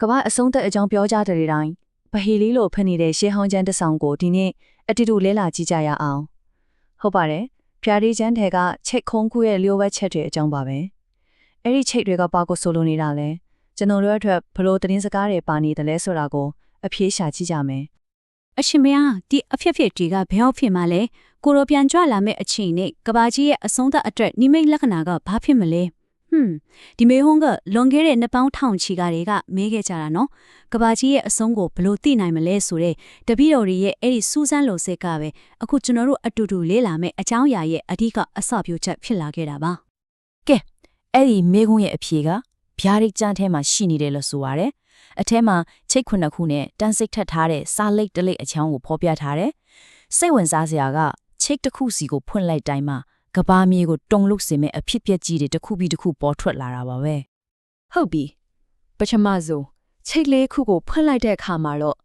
ကမ္ဘာအဆုံးသက်အကြောင်းပြောကြတဲ့တိုင်းဗဟီလီလိုဖက်နေတဲ့ရှေးဟောင်းကျမ်းတစ်ဆောင်ကိုဒီနေ့အတူတူလဲလာကြည့်ကြရအောင်ဟုတ်ပါတယ်ဖျားရီကျမ်းထဲကချိတ်ခုံးခုရဲ့လျှို့ဝှက်ချက်တွေအကြောင်းပါပဲအဲ့ဒီချိတ်တွေကပါကိုဆိုလိုနေတာလဲကျွန်တော်တို့အတွက်ဘလို့သတင်းစကားတွေပါနေတယ်လဲဆိုတာကိုအပြေးရှာကြည့်ကြမယ်အရှင်မယားဒီအဖြစ်ဖြစ်တွေကဘယ်ဟုတ်ဖြစ်မှလဲကိုရိုပြန်ကြွလာမဲ့အချိန်နဲ့ကဘာကြီးရဲ့အဆုံးသတ်အတွက်နိမိတ်လက္ခဏာကဘာဖြစ်မလဲ ဟွန်းဒီမေဟွန်းကလွန်ခဲ့တဲ့နှစ်ပေါင်းထောင်ချီကတွေကမဲခဲ့ကြတာနော်ကဘာကြီးရဲ့အဆုံးကိုဘလို့သိနိုင်မလဲဆိုတဲ့တပည့်တော်တွေရဲ့အဲ့ဒီစူးစမ်းလို့စိတ်ကပဲအခုကျွန်တော်တို့အတူတူလေ့လာမဲ့အကြောင်းအရာရဲ့အဓိကအစပြုချက်ဖြစ်လာခဲ့တာပါအဲ့ဒီမေခွန်းရဲ့အဖြေကဗျာဒိတ်ကျန်းထဲမှာရှိနေတယ်လို့ဆိုရတယ်။အထဲမှာချိတ်ခွနှစ်ခုနဲ့တန်းစိတ်ထက်ထားတဲ့စာလိတ်တလိတ်အချောင်းကိုဖော်ပြထားတယ်။စိတ်ဝင်စားစရာကချိတ်တစ်ခုစီကိုဖွင့်လိုက်တိုင်းမှာ ကဘာမြေကိုတုံလုစေမဲ့အဖြစ်ပြက်ကြီးတွေတစ်ခုပြီးတစ်ခုပေါ်ထွက်လာတာပါပဲဟုတ်ပြီပထမဆုံးချိတ်လေးခုကိုဖွင့်လိုက်တဲ့အခါမှာတော့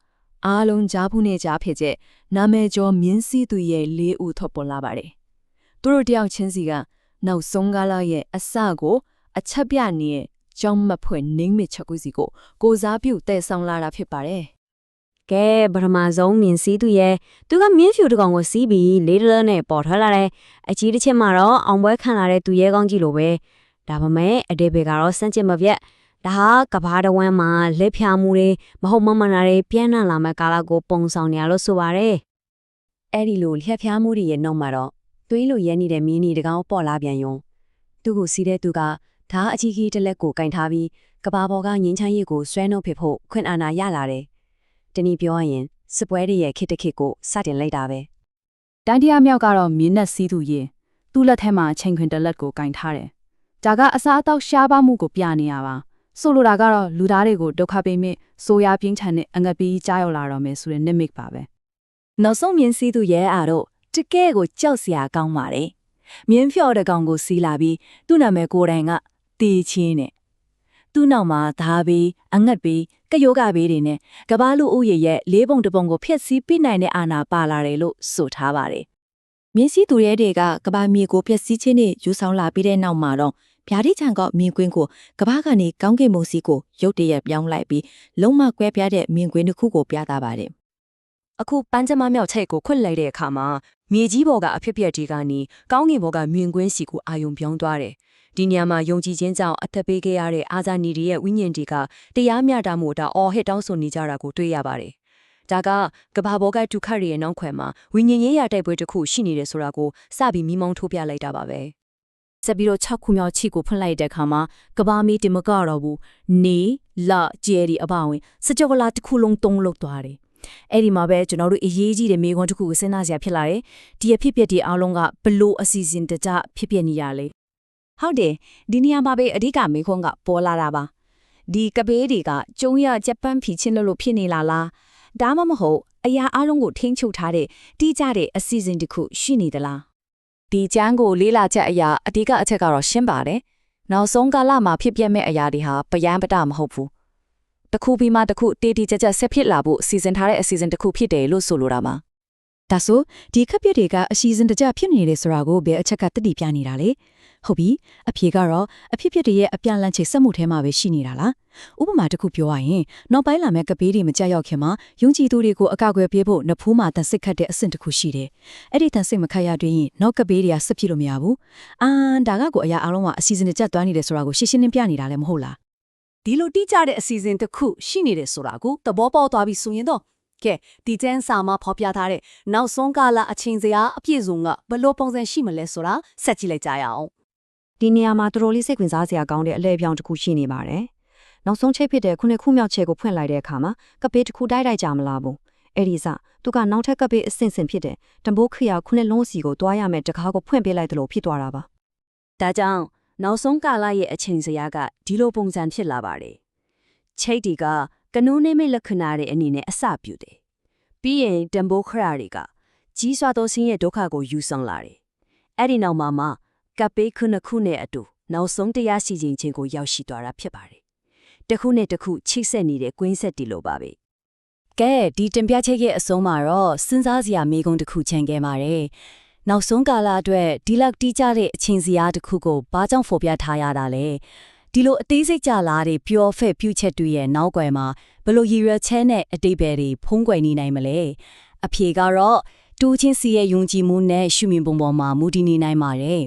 အားလုံးကြားဘူးနဲ့ကြားဖြစ်တဲ့နာမည်ကျော်မြင်းစည်းသူရဲ့လေးဦးထွက်ပေါ်လာပါတယ်သူတို့တယောက်ချင်းစီကနောက်ဆုံးကားလာရဲ့အစကို အချက်ပြနေတဲ့ကြောင်းမဖွင့်နှိမ့်မချက်ကူးစီကိုကိုစားပြုတည်ဆောင်လာတာဖြစ်ပါတယ် ကဲပထမဆုံးမြင်စည်းသူရဲ့သူကမြင်းဖြူတစ်ကောင်ကိုစီးပြီးလေးတလနဲ့ပေါ်ထွက်လာတယ်အကြီးတစ်ချက်မှာတော့အောင်ပွဲခံလာတဲ့သူရဲကောင်းကြီးလိုပဲဒါပေမဲ့အတေဘေကတော့စန့်ကျင်မပြတ်ဒါဟာကဘာတဝမ်းမှာလက်ဖြာမှုတွေမဟုတ်မမှန်တာတွေပြန့်နှံ့လာမဲ့ကာလကိုပုံဆောင်နေရလို့ဆိုပါတယ်အဲ့ဒီလိုလျှက်ဖျားမှုတွေရဲ့နောက်မှာတော့သွေးလိုရဲနေတဲ့မင်းကြီးတကောင်ပေါ်လာပြန်ယုံသူ့ကိုစီးတဲ့သူကဓာအကြီးကြီးတစ်လက်ကိုကင်ထားပြီးကဘာပေါ်ကငင်းချမ်းရည်ကိုဆွဲနှုတ်ဖြစ်ဖို့ခွင့်အာဏာရလာတယ် တနည်းပြောရရင်စစ်ပွဲတွေရဲ့ခေတ်တစ်ခေတ်ကိုစတင်လိုက်တာပဲတိုင်းတရားမြောက်ကတော့မြင်းနဲ့စီးသူရင်သူ့လက်ထဲမှာချိန်ခွင်တစ်လက်ကိုကင်ထားတယ်။ဒါကအစားအသောက်ရှားပါမှုကိုပြနေရပါ။ဆိုလိုတာကတော့လူသားတွေကိုဒုက္ခပေးမိဆိုးရပြင်းထန်တဲ့အငတ်ပြီးကြားရောက်လာတော့မယ်ဆိုတဲ့ nimic ပါပဲနောက်ဆုံးမြင်းစည်းသူရဲအားတော့တကဲကိုကြောက်စရာကောင်းပါတယ်မြင်းဖြော်တဲ့ကောင်ကိုစီးလာပြီးသူ့နာမည်ကိုယ်တိုင်ကတေချင်းနဲ့ သူ့နောက်မှာဓာဘေးအငတ်ဘေးကယောဂဘေးတွေနဲ့ကဘာလူဦးရဲ့ရဲ့လေးပုံတစ်ပုံကိုဖျက်ဆီးပြနိုင်တဲ့အာဏာပါလာတယ်လို့ဆိုထားပါတယ်မြင်းစည်းသူရဲတွေကကဘာမြေကိုဖျက်ဆီးခြင်းနဲ့ယူဆောင်လာပြီးတဲ့နောက်မှာတော့ဗျာဒိချံကမြင်ကွင်းကိုကဘာကနေကောင်းကင်မုံစီကိုရုတ်တရက်ပြောင်းလိုက်ပြီးလုံးမကွဲပြားတဲ့မြင်ကွင်းတစ်ခုကိုပြသပါတယ်အခုပန်းချမမြောက်ချိတ်ကိုခွတ်လိုက်တဲ့အခါမှာ မြေကြီးပေါ်ကအဖြစ်ပြက်ကြီးကနေကောင်းကင်ဘော်ကမြင်ကွင်းစီကိုအာယုံပြောင်းသွားတယ်။ဒီနေရာမှာယုံကြည်ခြင်းကြောင့်အသက်ပေးခဲ့ရတဲ့အာဇာနည်တွေရဲ့ဝိညာဉ်တွေကတရားမျှတမှုတာအော်ဟစ်တောင်းဆိုနေကြတာကိုတွေ့ရပါတယ်။ဒါကကဘာဘောကဒုက္ခတွေရဲ့နောက်ခွဲမှာဝိညာဉ်ရေးရတိုက်ပွဲတစ်ခုရှိနေတယ်ဆိုတာကိုစပြီးမိမောင်းထိုးပြလိုက်တာပါပဲ။ဆက်ပြီးတော့6ခုမြောက်ချီကိုဖွင့်လိုက်တဲ့အခါမှာကဘာမီတင်မကတော့ဘူးနေလာကျယ်ဒီအပါဝင်စကြောကလာတစ်ခုလုံးတုံးလုသွားတယ်။ အဲ့ဒီမှာပဲကျွန်တော်တို့အရေးကြီးတဲ့မိကွန်းတစ်ခုကိုစဉ်းစားစရာဖြစ်လာတယ်။ဒီအဖြစ်ပြက်ဒီအားလုံးကဘလို့အစီအစဉ်တကြဖြစ်ပြနေရလဲ။ဟုတ်တယ်ဒီနေရာမှာပဲအဓိကမိကွန်းကပေါ်လာတာပါ။ဒီကပေးတွေကကျုံရဂျပန်ဖီချင်းလို့လို့ဖြစ်နေလာလား။ဒါမှမဟုတ်အရာအားလုံးကိုထိန်းချုပ်ထားတဲ့တိကျတဲ့အစီအစဉ်တစ်ခုရှိနေသလားဒီကျမ်းကိုလေးလာချက်အရာအဓိကအချက်ကတော့ရှင်းပါတယ်နောက်ဆုံးကာလမှာဖြစ်ပျက်မဲ့အရာတွေဟာပယံပတမဟုတ်ဘူး တစ်ခုပြီးမှတစ်ခုတေးတီကြကြဆက်ဖြစ်လာဖို့စီစဉ်ထားတဲ့အစီအစဉ်တစ်ခုဖြစ်တယ်လို့ဆိုလိုတာပါဒါဆိုဒီခက်ပြစ်တွေကအစီအစဉ်တကျဖြစ်နေတယ်ဆိုတာကိုဘယ်အချက်ကတတိပြနေတာလဲဟုတ်ပြီအဖြေကတော့အဖြစ်ဖြစ်တွေရဲ့အပြန်လန်းချိတ်ဆက်မှုထဲမှာပဲရှိနေတာလားဥပမာတစ်ခုပြောရရင်နောက်ပိုင်းလာမဲ့ကပေးတွေမကြောက်ရောက်ခင်မှာယုံကြည်သူတွေကိုအကောက်အကွယ်ပေးဖို့နဖူးမှာတန်စစ်ခတ်တဲ့အဆင့်တစ်ခုရှိတယ်အဲ့ဒီတန်စစ်မခတ်ရတွင်နောက်ကပေးတွေကဆက်ဖြစ်လို့မရဘူးအာဒါကကိုအရာအလုံးကအစီအစဉ်တကျသွားနေတယ်ဆိုတာကိုရှင်းရှင်းလင်းပြနေတာလည်းမဟုတ်လား ဒီလိုတိကျတဲ့အစီအစဉ်တစ်ခုရှိနေတယ်ဆိုတာကိုသဘောပေါက်သွားပြီဆိုရင်တော့ကဲဒီကျန်းစာမှာဖော်ပြထားတဲ့နောက်ဆုံးကာလအချိန်စရာအပြည့်စုံကဘယ်လိုပုံစံရှိမလဲဆိုတာဆက်ကြည့်လိုက်ကြရအောင်ဒီနေရာမှာတော်တော်လေးစိတ်ဝင်စားစရာကောင်းတဲ့အလဲအပြောင်းတစ်ခုရှိနေပါတယ်။နောက်ဆုံးချိတ်ဖြစ်တဲ့ခုနှစ်ခုမြောက်ချက်ကိုဖွင့်လိုက်တဲ့အခါမှာကပေးတစ်ခုတိုက်တိုက်ကြမလားဘူး။အဲ့ဒီစသူကနောက်ထပ်ကပေးအဆင့်ဆင့်ဖြစ်တဲ့တံပိုးခရခုနှစ်လုံးစီကိုတွားရမယ်တကားကိုဖွင့်ပေးလိုက်တယ်လို့ဖြစ်သွားတာပါဒါကြောင့် နောက်ဆုံးကာလရဲ့အချိန်စရာကဒီလိုပုံစံဖြစ်လာပါတယ်ချိတ်တီကကနူးနေမိတ်လက္ခဏာတွေအနေနဲ့အစပြုတယ်ပြီးရင်တံပိုးခရတွေကကြီးစွာသောဆင်းရဲဒုက္ခကိုယူဆောင်လာတယ်အဲ့ဒီနောက်မှာမှကပ်ပေးခုနှစ်ခုနဲ့အတူနောက်ဆုံးတရားစီရင်ခြင်းကိုရောက်ရှိသွားတာဖြစ်ပါတယ်တစ်ခုနဲ့တစ်ခုချိတ်ဆက်နေတဲ့ကွင်းဆက်တီလိုပါပဲကဲဒီတင်ပြချက်ရဲ့အဆုံးမှာတော့စဉ်းစားစရာမိကုံးတစ်ခုချန်ခဲ့ပါတယ် နောက်ဆုံးကာလအတွက်ဒီလောက်တီးကြတဲ့အချင်းစရာတစ်ခုကိုဘာကြောင့်ဖော်ပြထားရတာလဲဒီလိုအသေးစိတ်ကြလာတဲ့ pure fat ပြုချက်တွေရဲ့နောက်ွယ်မှာဘယ်လိုရည်ရွယ်ချက်နဲ့အတိတ်ပဲတွေဖုံးကွယ်နေနိုင်မလဲအဖြေကတော့တူချင်းစီရဲ့ယုံကြည်မှုနဲ့ရှုမြင်ပုံပေါ်မှာမူတည်နေနိုင်ပါတယ်